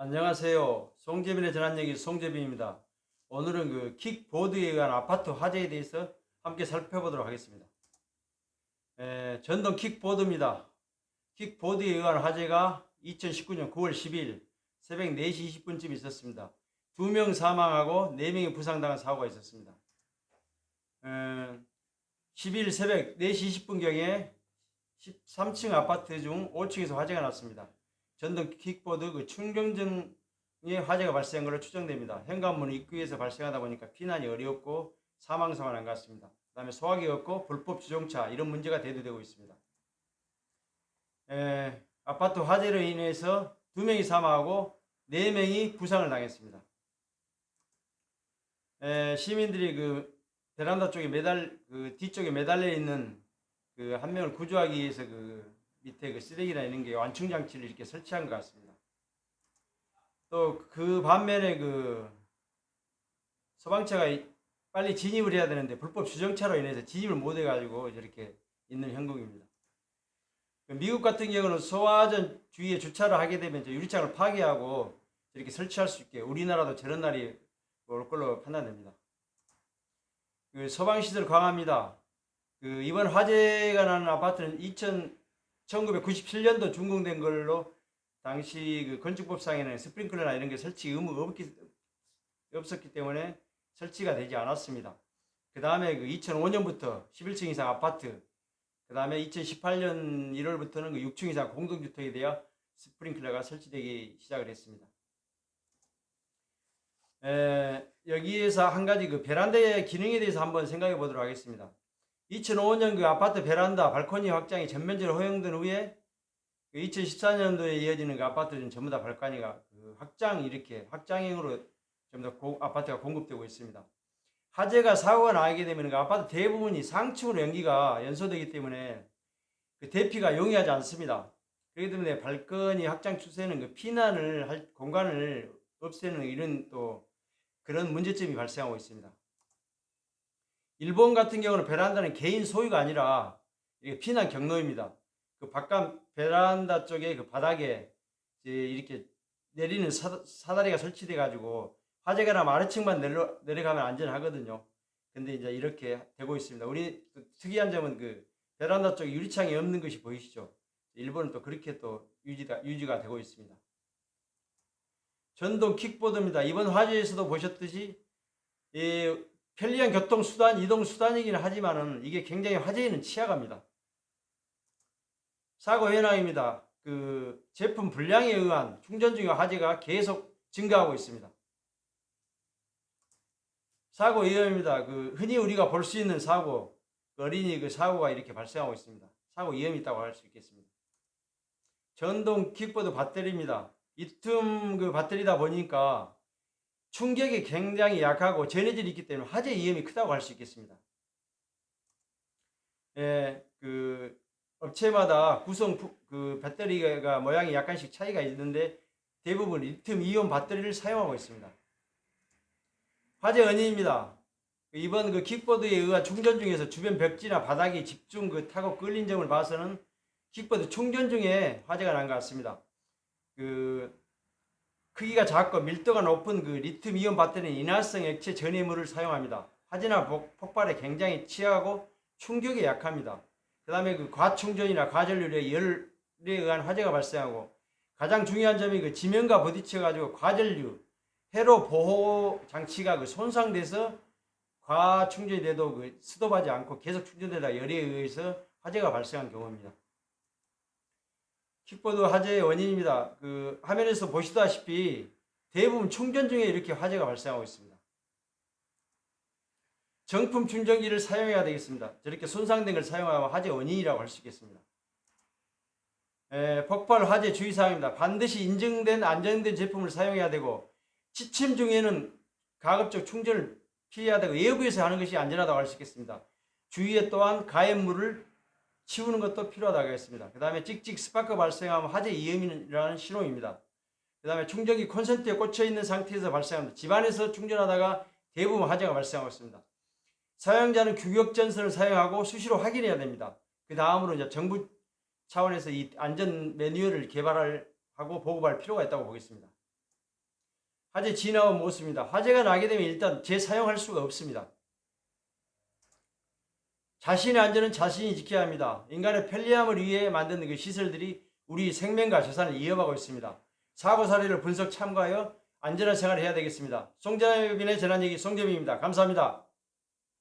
안녕하세요. 송재빈의 전환얘기 송재빈입니다. 오늘은 그 킥보드에 의한 아파트 화재에 대해서 함께 살펴보도록 하겠습니다. 에, 전동 킥보드입니다. 킥보드에 의한 화재가 2019년 9월 10일 새벽 4시 20분쯤 있었습니다. 두 명 사망하고 네 명이 부상당한 사고가 있었습니다. 에, 10일 새벽 4시 20분경에 13층 아파트 중 5층에서 화재가 났습니다. 전동 킥보드 그 충전등에 화재가 발생한 걸로 추정됩니다. 현관문 입구에서 발생하다 보니까 피난이 어렵고 사망 사고가 난것 같습니다. 그 다음에 소화기 없고 불법 주정차 이런 문제가 대두되고 있습니다. 에, 아파트 화재로 인해서 두 명이 사망하고 네 명이 부상을 당했습니다. 에, 시민들이 그 베란다 쪽에 매달 그 뒤쪽에 매달려 있는 그 한 명을 구조하기 위해서 그 밑에 그 쓰레기나 이런 게 완충 장치를 이렇게 설치한 것 같습니다. 또 그 반면에 그 소방차가 이- 빨리 진입을 해야 되는데 불법 주정차로 인해서 진입을 못 해가지고 이렇게 있는 형국입니다. 그 미국 같은 경우는 소화전 주위에 주차를 하게 되면 유리창을 파괴하고 이렇게 설치할 수 있게 우리나라도 저런 날이 올 걸로 판단됩니다. 그 소방시설 강화입니다. 그 이번 화재가 나는 아파트는 2000 1997년도 준공된 걸로 당시 그 건축법상에는 스프링클러나 이런 게 설치 의무가 없기, 없었기 때문에 설치가 되지 않았습니다. 그 다음에 그 2005년부터 11층 이상 아파트, 그 다음에 2018년 1월부터는 그 6층 이상 공동주택에 대한 스프링클러가 설치되기 시작을 했습니다. 에, 여기에서 한 가지 그 베란다의 기능에 대해서 한번 생각해 보도록 하겠습니다. 2005년 그 아파트 베란다 발코니 확장이 전면적으로 허용된 후에 2014년도에 이어지는 그 아파트는 전부 다 발코니가 그 확장 이렇게 확장형으로 전부 다 고- 아파트가 공급되고 있습니다. 화재가 사고가 나게 되면 그 아파트 대부분이 상층으로 연기가 연소되기 때문에 그 대피가 용이하지 않습니다. 그렇기 때문에 발코니 확장 추세는 그 피난을 할 공간을 없애는 이런 또 그런 문제점이 발생하고 있습니다. 일본 같은 경우는 베란다는 개인 소유가 아니라 피난 경로입니다. 그 바깥 베란다 쪽에 그 바닥에 이렇게 내리는 사, 사다리가 설치돼 가지고 화재가 나면 아래층만 내려, 내려가면 안전하거든요. 근데 이제 이렇게 되고 있습니다. 우리 또 특이한 점은 그 베란다 쪽에 유리창이 없는 것이 보이시죠? 일본은 또 그렇게 또 유지가, 유지가 되고 있습니다. 전동 킥보드입니다. 이번 화재에서도 보셨듯이 이 편리한 교통 수단, 이동 수단이기는 하지만은 이게 굉장히 화재에는 취약합니다. 사고 현황입니다. 그 제품 불량에 의한 충전 중의 화재가 계속 증가하고 있습니다. 사고 위험입니다. 그 흔히 우리가 볼 수 있는 사고, 그 어린이 그 사고가 이렇게 발생하고 있습니다. 사고 위험이 있다고 할 수 있겠습니다. 전동 킥보드 배터리입니다. 리튬 그 배터리다 보니까 충격이 굉장히 약하고 전해질이 있기 때문에 화재 위험이 크다고 할 수 있겠습니다. 예, 그 업체마다 구성 부- 그 배터리가 모양이 약간씩 차이가 있는데 대부분 리튬 이온 배터리를 사용하고 있습니다. 화재 원인입니다. 이번 그 킥보드에 의한 충전 중에서 주변 벽지나 바닥이 집중 그 타고 끌린 점을 봐서는 킥보드 충전 중에 화재가 난 것 같습니다. 그 크기가 작고 밀도가 높은 그 리튬 이온 배터리는 인화성 액체 전해물을 사용합니다. 화재나 복- 폭발에 굉장히 취약하고 충격에 약합니다. 그 다음에 그 과충전이나 과전류에 열에 의한 화재가 발생하고 가장 중요한 점이 그 지면과 부딪혀 가지고 과전류 회로 보호 장치가 그 손상돼서 과충전이 돼도 그 스톱하지 않고 계속 충전되다 열에 의해서 화재가 발생한 경우입니다. 킥보드 화재의 원인입니다. 그 화면에서 보시다시피 대부분 충전 중에 이렇게 화재가 발생하고 있습니다. 정품 충전기를 사용해야 되겠습니다. 저렇게 손상된 걸 사용하면 화재 원인이라고 할 수 있겠습니다. 에, 폭발 화재 주의사항입니다. 반드시 인증된 안정된 제품을 사용해야 되고 취침 중에는 가급적 충전을 피해야 되고 외부에서 하는 것이 안전하다고 할 수 있겠습니다. 주위에 또한 가연물을 치우는 것도 필요하다고 했습니다. 그 다음에 찍찍 스파크 발생하면 화재 위험이라는 신호입니다. 그 다음에 충전기 콘센트에 꽂혀 있는 상태에서 발생합니다. 집안에서 충전하다가 대부분 화재가 발생하고 있습니다. 사용자는 규격 전선을 사용하고 수시로 확인해야 됩니다. 그 다음으로 이제 정부 차원에서 이 안전 매뉴얼을 개발하고 보급할 필요가 있다고 보겠습니다. 화재 진화원 못 씁니다. 화재가 나게 되면 일단 재사용할 수가 없습니다. 자신의 안전은 자신이 지켜야 합니다. 인간의 편리함을 위해 만든 그 시설들이 우리 생명과 재산을 이어가고 있습니다. 사고 사례를 분석 참고하여 안전한 생활을 해야 되겠습니다. 송재빈의 재난 얘기 송재빈입니다. 감사합니다.